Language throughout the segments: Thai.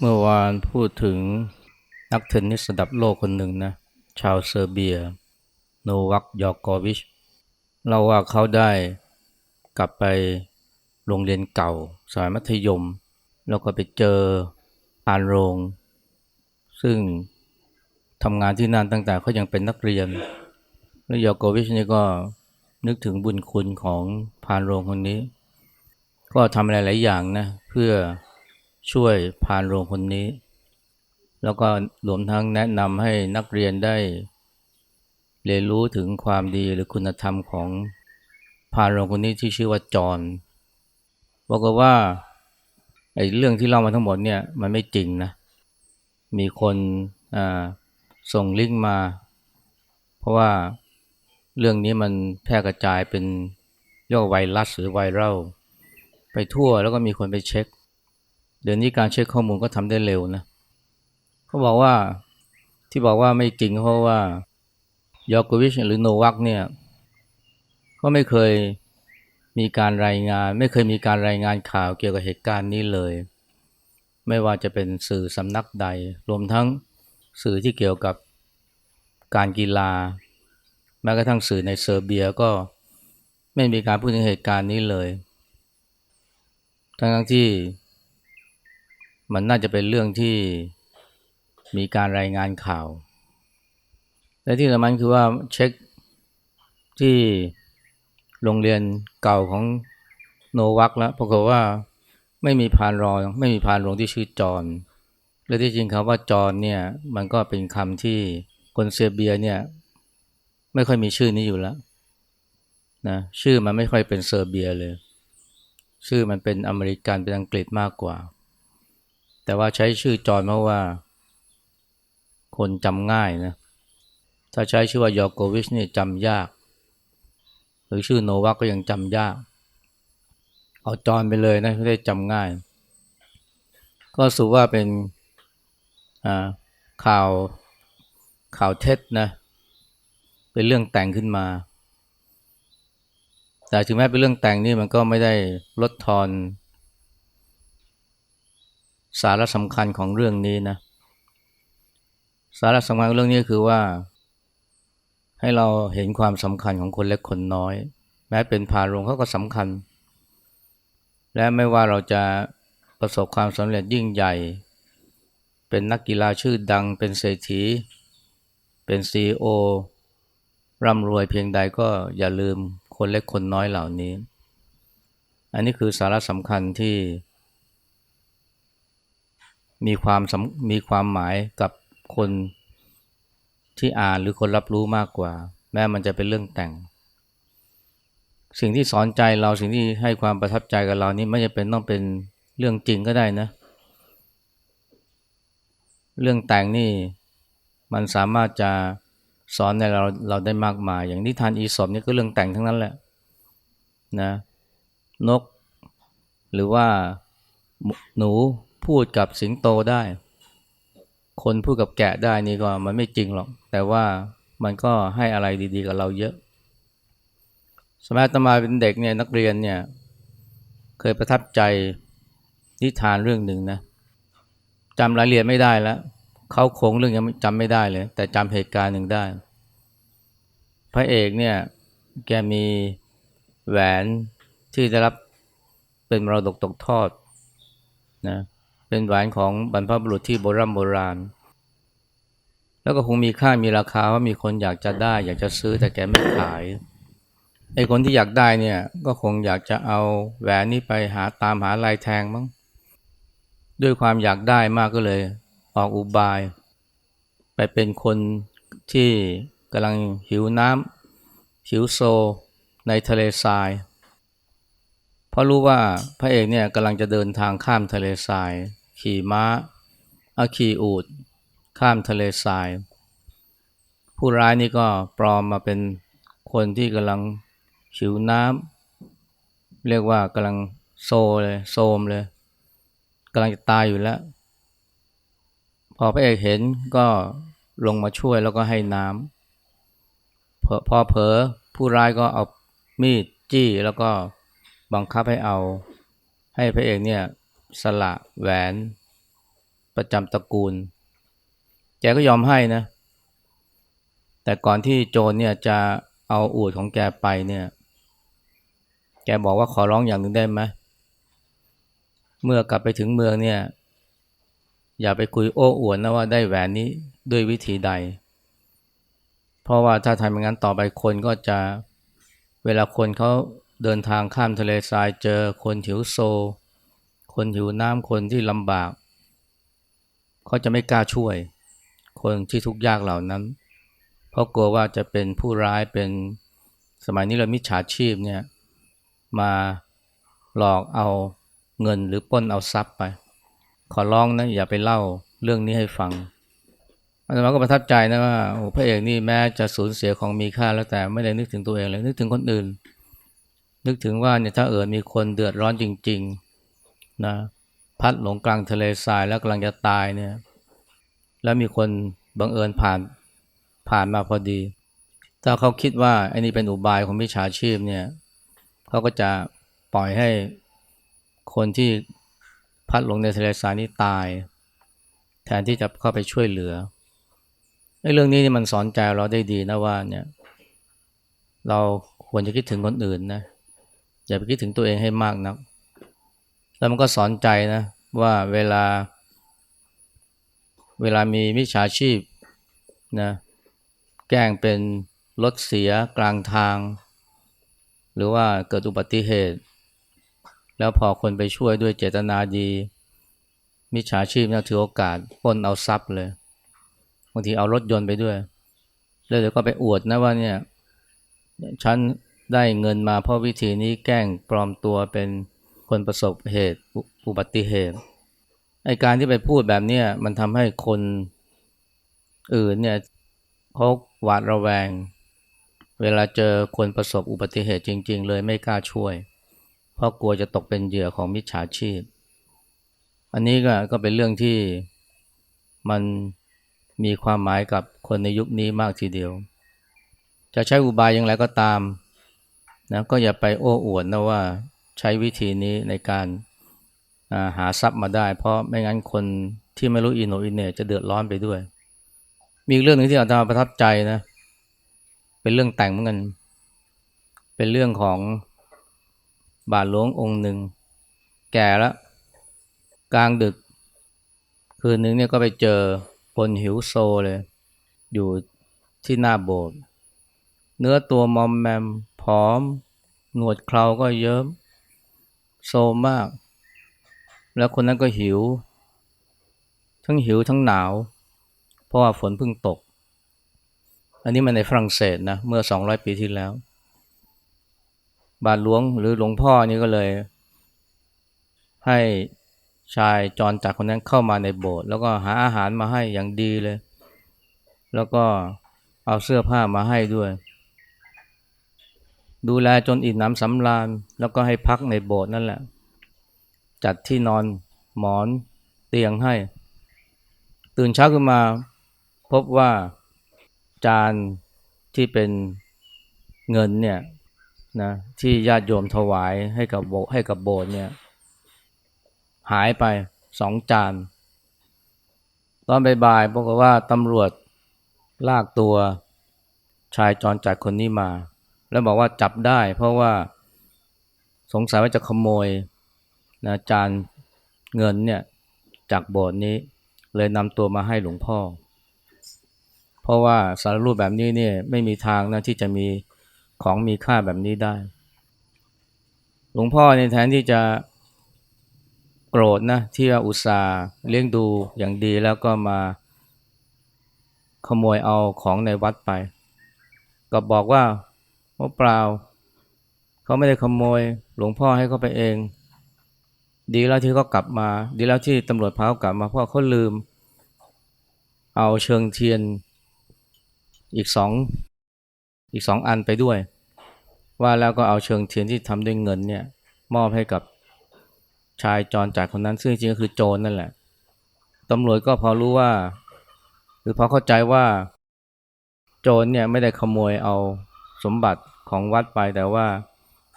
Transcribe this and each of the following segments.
เมื่อวานพูดถึงนักเทนนิสระดับโลกคนหนึ่งนะ ชาวเซอร์เบีย โนวัคยอร์กอวิชเล่าว่าเขาได้กลับไปโรงเรียนเก่า สมัยมัธยม แล้วก็ไปเจออานโรง ซึ่งทำงานที่นั่นตั้งแต่เขายังเป็นนักเรียน แล้วยอร์กอวิชนี่ก็นึกถึงบุญคุณของพานโรงคนนี้ ก็ทำอะไรหลายอย่างนะเพื่อ ช่วยพานโรงคนนี้ แล้วก็รวมทั้งแนะนำให้นักเรียนได้ เรียนรู้ถึงความดีหรือคุณธรรมของพานโรงคนนี้ที่ชื่อว่าจอนบอกว่าไอ้เรื่องที่เล่ามาทั้งหมดเนี่ยมันไม่จริงนะ มีคนส่งลิงก์มา เพราะว่าเรื่องนี้มันแพร่กระจายเป็นเรียกว่าไวรัสหรือไวรัลไปทั่วแล้วก็มีคนไปเช็ค เดี๋ยวนี้การเช็คข้อมูลก็ทำได้เร็วนะเขาบอกว่าที่บอกว่าไม่จริงเพราะว่ายอร์กวิชหรือโนวักเนี่ยก็ไม่เคยมีการรายงาน ไม่เคยมีการรายงานข่าวเกี่ยวกับเหตุการณ์นี้เลย ไม่ว่าจะเป็นสื่อสำนักใด รวมทั้งสื่อที่เกี่ยวกับการกีฬา แม้กระทั่งสื่อในเซอร์เบียก็ไม่มีการพูดถึงเหตุการณ์นี้เลย ทั้งที่ มันน่าจะเป็นเรื่องที่มีการรายงานข่าว และที่สำคัญคือว่าเช็คที่โรงเรียนเก่าของโนวักแล้วปรากฏว่าไม่มีพานรองไม่มีพานโรงที่ชื่อจอนและที่จริงคำว่าจอนเนี่ยมันก็เป็นคำที่คนเซเบียเนี่ยไม่ค่อยมีชื่อนี้อยู่แล้วนะชื่อมันไม่ค่อยเป็นเซอร์เบียเลย ชื่อมันเป็นอเมริกันเป็นอังกฤษมากกว่า แต่ว่าใช้ชื่อจอนเพราะว่า คนจำง่ายนะ ถ้าใช้ชื่อว่ายอโกวิชนี่จำยาก หรือชื่อโนวักก็ยังจำยาก เอาจอนไปเลยนะไม่ได้จำง่าย ก็สูว่าเป็นข่าวข่าวเท็จนะ เป็นเรื่องแต่งขึ้นมา แต่ถึงแม้เป็นเรื่องแต่งนี่มันก็ไม่ได้ลดทอน สาระสำคัญของเรื่องนี้นะ สาระสำคัญเรื่องนี้คือว่า ให้เราเห็นความสำคัญของคนเล็กคนน้อย แม้เป็นพาโรงเขาก็สำคัญ และไม่ว่าเราจะประสบความสำเร็จยิ่งใหญ่ เป็นนักกีฬาชื่อดัง เป็นเศรษฐี เป็นซีโอร่ำรวยเพียงใดก็อย่าลืมคนเล็กคนน้อยเหล่านี้ อันนี้คือสาระสำคัญที่ มีความมีความหมายกับคนที่อ่านหรือคนรับรู้มากกว่า แม้มันจะเป็นเรื่องแต่ง สิ่งที่สอนใจเราสิ่งที่ให้ความประทับใจกับเรานี่ไม่จำเป็นต้องเป็นเรื่องจริงก็ได้นะ เรื่องแต่งนี่มันสามารถจะสอนในเราเราได้มากมาย อย่างนิทานอีสปนี่ก็เรื่องแต่งทั้งนั้นแหละนะนก หรือว่าหนู พูดกับสิงโตได้ คนพูดกับแกะได้นี่ก็มันไม่จริงหรอก แต่ว่ามันก็ให้อะไรดีๆ กับเราเยอะ สมัยตมาเป็นเด็กเนี่ยนักเรียนเนี่ยเคยประทับใจนิทานเรื่องหนึ่งนะจำรายละเอียดไม่ได้แล้วเขาโคงเรื่องยังจำไม่ได้เลย แต่จำเหตุการณ์หนึ่งได้ พระเอกเนี่ยแกมีแหวนที่ได้รับเป็นมรดกตกทอดนะ เป็นแหวนของบรรพบุรุษที่โบราณโบราณ แล้วก็คงมีค่ามีราคาว่ามีคนอยากจะได้ อยากจะซื้อแต่แกไม่ขายไอ้คนที่อยากได้เนี่ยก็คงอยากจะเอาแหวนนี้ไปหาตามหาลายแทงมั้งด้วยความอยากได้มากก็เลย ออกอุบาย ไปเป็นคนที่กำลังหิวน้ำหิวโซในทะเลทราย ราะรู้ว่าพระเอกเนี่ยกำลังจะเดินทางข้ามทะเลทราย ขี่ม้าอาขี่อูดข้ามทะเลทราย ผู้ร้ายนี่ก็ปลอมมาเป็นคนที่กำลังฉิวน้ำเรียกว่ากำลังโซเลยโซมเลยกำลังจะตายอยู่แล้ว พอพระเอกเห็นก็ลงมาช่วยแล้วก็ให้น้ำพอเผลอผู้ร้ายก็เอามีดจี้แล้วก็ บังคับให้เอาให้พระเอกเนี่ยสละแหวนประจำตระกูล แกก็ยอมให้นะ แต่ก่อนที่โจรเนี่ยจะเอาอูดของแกไปเนี่ย แกบอกว่าขอร้องอย่างหนึ่งได้ไหมเมื่อกลับไปถึงเมืองเนี่ย อย่าไปคุยโอ้อวดนะว่าได้แหวนนี้ด้วยวิธีใด เพราะว่าถ้าทำอย่างนั้นต่อไปคนก็จะเวลาคนเขา เดินทางข้ามทะเลทรายเจอคนหิวโซ คนหิวน้ำคนที่ลำบาก เขาจะไม่กล้าช่วย คนที่ทุกข์ยากเหล่านั้น เพราะกลัวว่าจะเป็นผู้ร้ายเป็นสมัยนี้เรามิจฉาชีพเนี่ยมาหลอกเอาเงินหรือปล้นเอาทรัพย์ไป ขอร้องนะอย่าไปเล่าเรื่องนี้ให้ฟังอาตมาก็ประทับใจนะว่าพระเอกนี่แม้จะสูญเสียของมีค่าแล้วแต่ไม่ได้นึกถึงตัวเองเลยนึกถึงคนอื่น นึกถึงว่าเนี่ยถ้าเอิดมีคนเดือดร้อนจริงๆนะพัดหลงกลางทะเลทรายแล้วกำลังจะตายเนี่ยแล้วมีคนบังเอิญผ่านผ่านมาพอดี ถ้าเขาคิดว่าไอ้นี่เป็นอุบายของมิจฉาชีพเนี่ยเขาก็จะปล่อยให้คนที่พัดหลงในทะเลทรายนี้ตาย แทนที่จะเข้าไปช่วยเหลือไอ้เรื่องนี้นี่มันสอนใจเราได้ดีนะว่าเนี่ยเราควรจะคิดถึงคนอื่นนะ อย่าไปคิดถึงตัวเองให้มากนัก แล้วมันก็สอนใจนะ ว่าเวลา เวลามีมิจฉาชีพนะแกล้งเป็นรถเสียกลางทาง หรือว่าเกิดอุบัติเหตุ แล้วพอคนไปช่วยด้วยเจตนาดี มิจฉาชีพนะถือโอกาสปล้นเอาทรัพย์เลยบางทีเอารถยนต์ไปด้วย แล้วเดี๋ยวก็ไปอวดนะว่าเนี่ยฉัน ได้เงินมาเพราะวิธีนี้แกล้งปลอมตัวเป็นคนประสบเหตุอุบัติเหตุไอการที่ไปพูดแบบเนี้ยมันทำให้คนอื่นเนี่ยเขาหวาดระแวง เวลาเจอคนประสบอุบัติเหตุจริง ๆ เลยไม่กล้าช่วย เพราะกลัวจะตกเป็นเหยื่อของมิจฉาชีพ อันนี้ก็ก็เป็นเรื่องที่มันมีความหมายกับคนในยุคนี้มากทีเดียว จะใช้อุบายอย่างไรก็ตาม นะก็อย่าไปโอ้อวดนะว่าใช้วิธีนี้ในการหาทรัพย์มาได้ เพราะไม่งั้นคนที่ไม่รู้อินโนอินเนจะเดือดร้อนไปด้วย มีเรื่องหนึ่งที่อาจารย์ประทับใจนะ เป็นเรื่องแต่งเหมือนกัน เป็นเรื่องของบาทหลวงองค์หนึ่ง แก่แล้ว กลางดึก คืนหนึ่งเนี่ยก็ไปเจอคนหิวโซเลย อยู่ที่หน้าโบสถ์เนื้อตัวมอมแมม ผอม หนวดเคราก็เยิ้มโซมาก แล้วคนนั้นก็หิว ทั้งหิวทั้งหนาว เพราะว่าฝนเพิ่งตก อันนี้มันในฝรั่งเศสนะเมื่อ 200 ปีที่แล้ว บาทหลวงหรือหลวงพ่อนี่ก็เลย ให้ชายจรจากคนนั้นเข้ามาในโบสถ์แล้วก็หาอาหารมาให้อย่างดีเลย แล้วก็เอาเสื้อผ้ามาให้ด้วย ดูแลจนอิ่มน้ำสำราญ แล้วก็ให้พักในโบสถ์นั่นแหละ จัดที่นอนหมอนเตียงให้ ตื่นเช้าขึ้นมาพบว่าจานที่เป็นเงินเนี่ยนะที่ญาติโยมถวายให้กับโบให้กับโบสถ์เนี่ยหายไปสองจาน ตอนบ่ายๆบอกว่าตำรวจลากตัวชายจรจัดคนนี้มา แล้วบอกว่าจับได้ เพราะว่าสงสัยว่าจะขโมยนะจานเงินเนี่ยจากโบสถ์นี้เลยนำตัวมาให้หลวงพ่อ เพราะว่าสารรูปแบบนี้เนี่ยไม่มีทางนะที่จะมีของมีค่าแบบนี้ได้ หลวงพ่อในแทนที่จะโกรธนะที่ว่าอุตส่าห์เลี้ยงดูอย่างดีแล้วก็มาขโมยเอาของในวัดไป ก็บอกว่า ว่าเปล่า เขาไม่ได้ขโมย หลวงพ่อให้เขาไปเอง ดีแล้วที่เขากลับมา ดีแล้วที่ตำรวจพาเขากลับมาเพราะเขาลืม เอาเชิงเทียนอีกสองอีกสองอันไปด้วย ว่าแล้วก็เอาเชิงเทียนที่ทำด้วยเงินเนี่ย มอบให้กับชายจรจากคนนั้นซึ่งจริงก็คือโจรนั่นแหละตำรวจก็พอรู้ว่า หรือพอเข้าใจว่า โจรเนี่ยไม่ได้ขโมยเอา สมบัติของวัดไปแต่ว่า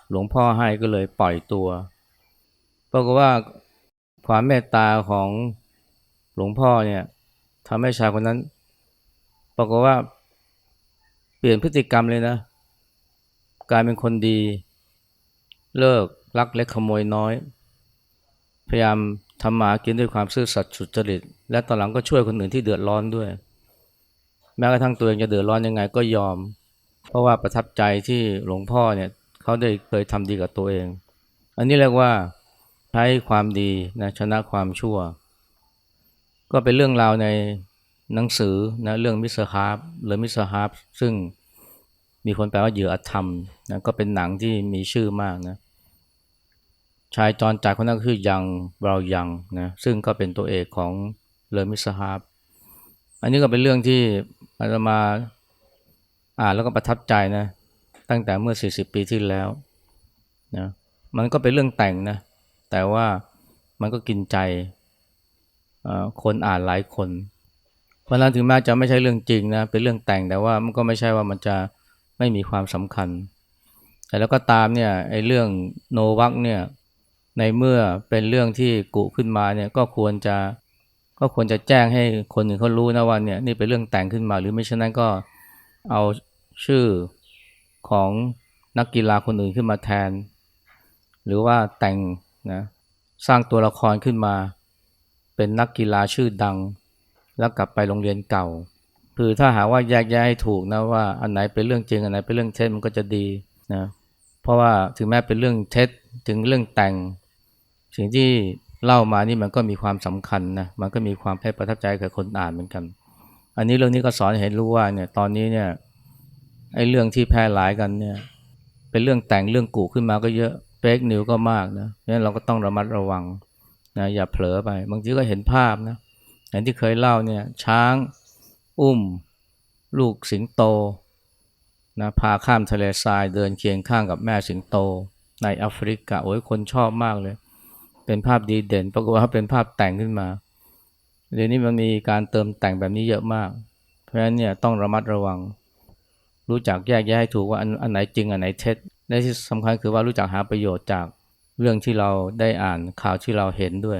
หลวงพ่อให้ก็เลยปล่อยตัวปรากฏว่าความเมตตาของหลวงพ่อเนี่ยทำให้ชายคนนั้น ปรากฏว่า เปลี่ยนพฤติกรรมเลยนะ กลายเป็นคนดี เลิกลักเล็กขโมยน้อย พยายามทำหมากินด้วยความซื่อสัตย์สุจริต และตอนหลังก็ช่วยคนอื่นที่เดือดร้อนด้วย แม้กระทั่งตัวเองจะเดือดร้อนยังไงก็ยอม เพราะว่าประทับใจที่หลวงพ่อเนี่ยเขาได้เคยทำดีกับตัวเอง อันนี้เรียกว่าใช้ความดีนะชนะความชั่ว ก็เป็นเรื่องราวในหนังสือนะเรื่องมิสเตอร์ฮาร์ปหรือมิสเตอร์ฮาร์ปซึ่งมีคนแปลว่าเหยื่ออธรรมนะก็เป็นหนังที่มีชื่อมากนะชายจรจัดคนนั้นคือยังเรายังนะซึ่งก็เป็นตัวเอกของเลอมิสฮาร์ปอันนี้ก็เป็นเรื่องที่อาตมา อ่านแล้วก็ประทับใจนะ ตั้งแต่เมื่อ 40 ปีที่แล้วนะมันก็เป็นเรื่องแต่งนะ แต่ว่ามันก็กินใจคนอ่านหลายคนเพราะนั้นถึงแม้จะไม่ใช่เรื่องจริงนะเป็นเรื่องแต่งแต่ว่ามันก็ไม่ใช่ว่ามันจะไม่มีความสำคัญ แต่แล้วก็ตามเนี่ยไอ้เรื่องโนวัคเนี่ยในเมื่อเป็นเรื่องที่กุขึ้นมาเนี่ยก็ควรจะก็ควรจะแจ้งให้คนอื่นเขารู้นะว่าเนี่ยนี่เป็นเรื่องแต่งขึ้นมา หรือไม่เช่นนั้นก็เอา ชื่อของนักกีฬาคนอื่นขึ้นมาแทน หรือว่าแต่งนะสร้างตัวละครขึ้นมา เป็นนักกีฬาชื่อดัง แล้วกลับไปโรงเรียนเก่า คือถ้าหาว่าแยกแยะให้ถูกนะว่าอันไหนเป็นเรื่องจริงอันไหนเป็นเรื่องเท็จมันก็จะดีนะเพราะว่าถึงแม้เป็นเรื่องเท็จถึงเรื่องแต่ง สิ่งที่เล่ามานี่มันก็มีความสำคัญนะมันก็มีความให้ประทับใจกับคนอ่านเหมือนกัน อันนี้เรื่องนี้ก็สอนให้เห็นรู้ว่าเนี่ยตอนนี้เนี่ย ไอ้เรื่องที่แพร่หลายกันเนี่ย เป็นเรื่องแต่งเรื่องกูขึ้นมาก็เยอะเฟกนิวก็มากนะนั้นเราก็ต้องระมัดระวังนะอย่าเผลอไป บางทีก็เห็นภาพนะอย่างที่เคยเล่าเนี่ย ช้าง อุ้ม ลูกสิงโตนะพาข้ามทะเลทรายเดินเคียงข้างกับแม่สิงโต ในแอฟริกาโอ้ยคนชอบมากเลย เป็นภาพดีเด่นปรากฏว่าเป็นภาพแต่งขึ้นมาเดี๋ยวนี้มันมีการเติมแต่งแบบนี้เยอะมาก เพราะฉะนั้นเนี่ยต้องระมัดระวัง รู้จักแยกแยะให้ถูกว่าอันอันไหนจริงอันไหนเท็จและที่สำคัญคือว่ารู้จักหาประโยชน์จากเรื่องที่เราได้อ่านข่าวที่เราเห็นด้วย